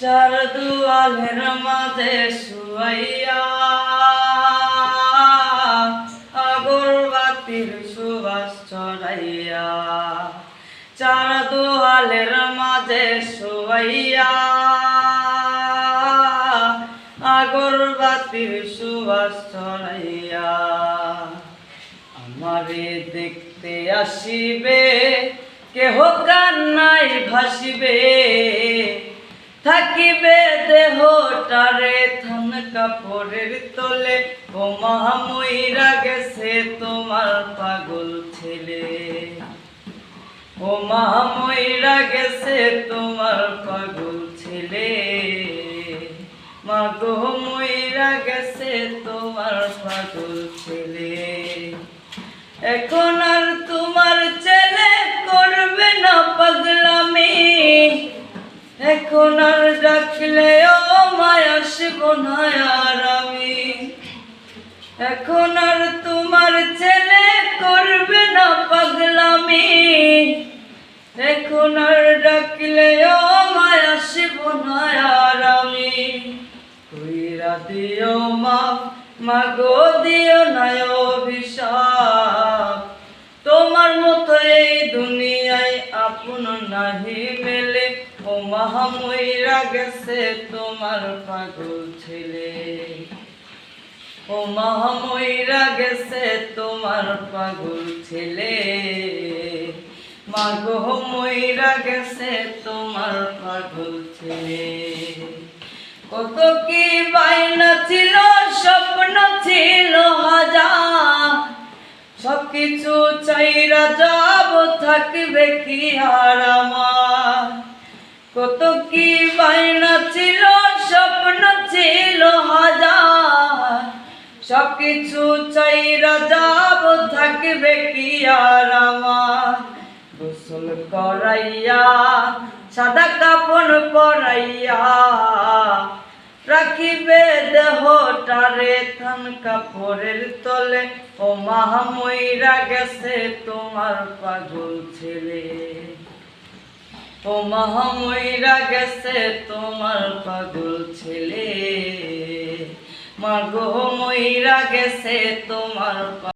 চার দুয়ালের মাঝে শুয়াইয়া আগরবাতির সুবাস ছড়াইয়া, চার দুয়ালের মাঝে শুয়াইয়া আগরবাতির সুবাস ছড়াইয়া। আমারে দেখতে আসিবে, কেহ কান্নাই ভাসিবে। থাকিবে দেহটারে থান কাপড়ের তলে। ও মহাময়রা গেছে তোমার পাগল ছেলে। ও মহাময়রা গেছে তোমার পাগল ছেলে। মাগো ময়রা গেছে তোমার পাগল ছেলে। এখন আর তোমার এখন আর ডাকলে ও মায় আসব না আর আমি। এখন আর তোমার ছেলে করবে না পাগলামি। এখন আর ডাকলে ও মায় আসব না আর আমি। কইরা দিও মা, মাগো দিও না অভিশাপ। তোমার মতো এই দুনিয়ায় আপন নাহি। ও মহাময়রা গেছে তোমার পাগল ছেলে। ও মহাময়রা গেছে তোমার পাগল ছেলে। মাগো ময়রা গেছে তোমার পাগল ছেলে। কত কি বাইনা ছিল, স্বপ্ন ছিল হাজার সবকিছু চাইরা যাব, থাকবে কি আর আমার। কত কি বাইনা ছিল, স্বপ্ন ছিল হাজার। সব কিছু চাই যাব থাকবে কি আর আমার? গোসল করাইয়া, সাদা কাপড় পরাইয়া, রাখিবে দেহটারে থান কাপড়ের তলে। ও মাহাময়রা গেছে তোমার পাগল ছেলে। ও মাহাময়রা গেছে তোমার পাগল ছেলে। মাগো ময়রা গেছে তোমার